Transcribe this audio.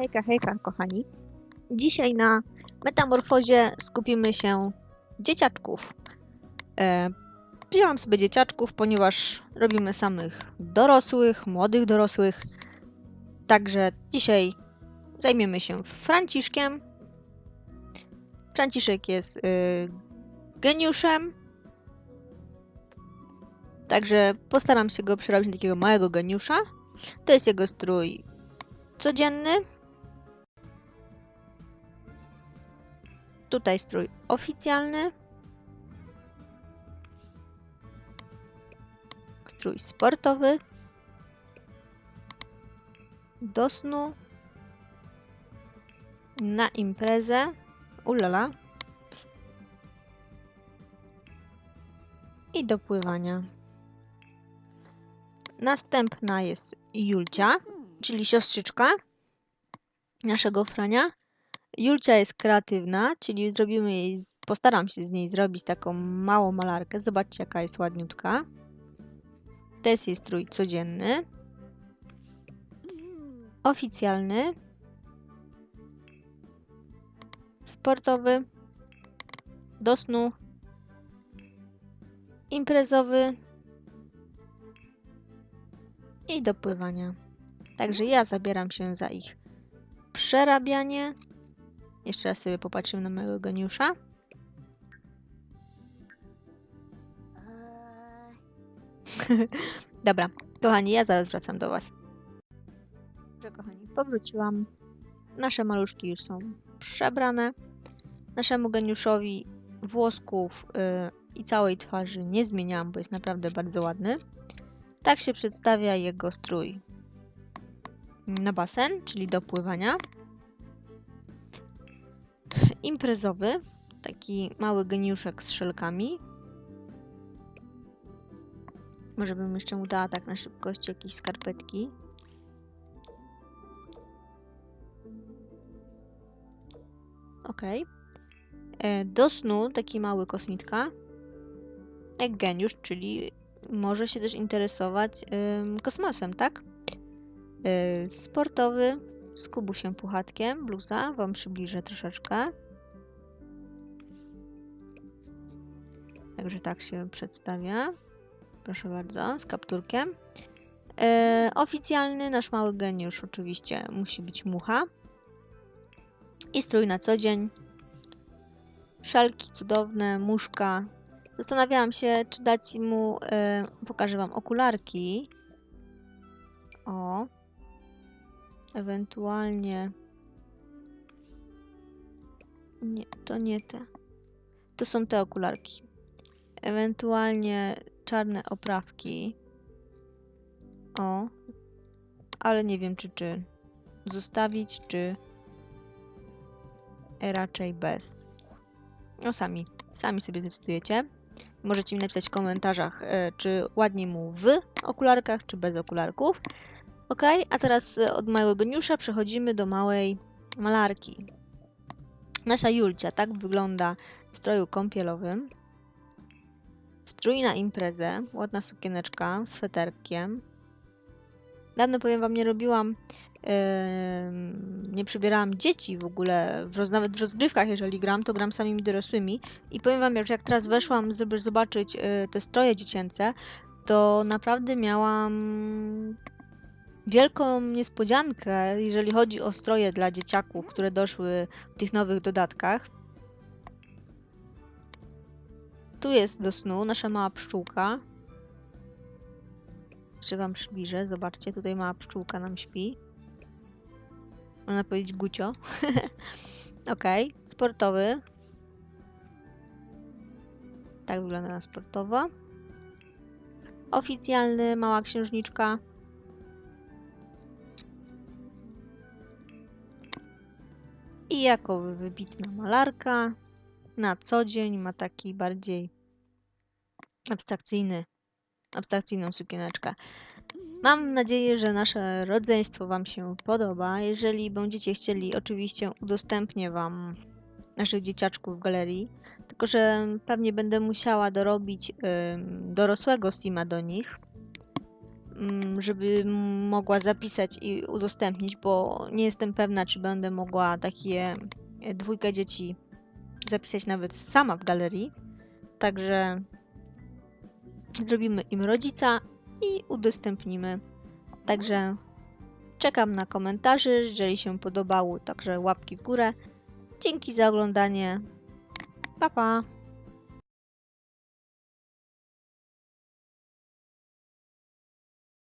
Hejka, hejka, kochani. Dzisiaj na metamorfozie skupimy się dzieciaczków. E, wzięłam sobie dzieciaczków, ponieważ robimy samych dorosłych, młodych dorosłych. Także dzisiaj zajmiemy się Franciszkiem. Franciszek jest y, geniuszem. Także postaram się go przerobić na takiego małego geniusza. To jest jego strój codzienny. Tutaj strój oficjalny. Strój sportowy. Do snu. Na imprezę. Ulala. I do pływania. Następna jest Julcia, czyli siostrzyczka naszego Frania. Julcia jest kreatywna, czyli zrobimy jej, postaram się z niej zrobić taką małą malarkę. Zobaczcie, jaka jest ładniutka. To jest jej strój codzienny. Oficjalny. Sportowy. Do snu. Imprezowy. I do pływania. Także ja zabieram się za ich przerabianie. Jeszcze raz sobie popatrzymy na mojego geniusza. Dobra, kochani, ja zaraz wracam do Was. Dobrze, kochani, powróciłam. Nasze maluszki już są przebrane. Naszemu geniuszowi włosków y, i całej twarzy nie zmieniałam, bo jest naprawdę bardzo ładny. Tak się przedstawia jego strój na basen, czyli do pływania. Imprezowy, taki mały geniuszek z szelkami. Może bym jeszcze mu dała tak na szybkość jakieś skarpetki. Ok. Do snu taki mały kosmitka. Jak geniusz, czyli może się też interesować kosmosem, tak? Yy, sportowy z kubusiem puchatkiem, bluza, wam przybliżę troszeczkę. Także tak się przedstawia. Proszę bardzo, z kapturkiem. Yy, oficjalny nasz mały geniusz oczywiście musi być mucha. I strój na co dzień. Szalki cudowne, muszka. Zastanawiałam się, czy dać mu, yy, pokażę wam okularki. O, Ewentualnie. Nie, to nie te. To są te okularki. Ewentualnie czarne oprawki. O. Ale nie wiem, czy, czy zostawić, czy raczej bez. No sami, sami sobie zdecydujecie. Możecie mi napisać w komentarzach, e, czy ładnie mu w okularkach, czy bez okularków. Ok, a teraz e, od małego geniusza przechodzimy do małej malarki. Nasza Julcia tak wygląda w stroju kąpielowym. Strój na imprezę, ładna sukieneczka z sweterkiem. Dawno powiem wam, nie robiłam, yy, nie przybierałam dzieci w ogóle, w nawet w rozgrywkach, jeżeli gram, to gram samymi dorosłymi. I powiem wam, że jak teraz weszłam, żeby zobaczyć yy, te stroje dziecięce, to naprawdę miałam wielką niespodziankę, jeżeli chodzi o stroje dla dzieciaków, które doszły w tych nowych dodatkach. Tu jest do snu nasza mała pszczółka. Jeszcze wam przybliżę, zobaczcie, tutaj mała pszczółka nam śpi. Można powiedzieć gucio. ok, sportowy. Tak wygląda na sportowo. Oficjalny, mała księżniczka. I jako wybitna malarka na co dzień ma taki bardziej abstrakcyjny, abstrakcyjną sukieneczkę. Mam nadzieję, że nasze rodzeństwo Wam się podoba. Jeżeli będziecie chcieli, oczywiście udostępnię Wam naszych dzieciaczków w galerii. Tylko, że pewnie będę musiała dorobić ym, dorosłego sima do nich. mm, żeby mogła zapisać i udostępnić, bo nie jestem pewna, czy będę mogła takie e, dwójkę dzieci zapisać nawet sama w galerii. Także zrobimy im rodzica i udostępnimy. Także czekam na komentarze, jeżeli się podobało, także łapki w górę. Dzięki za oglądanie. Pa pa!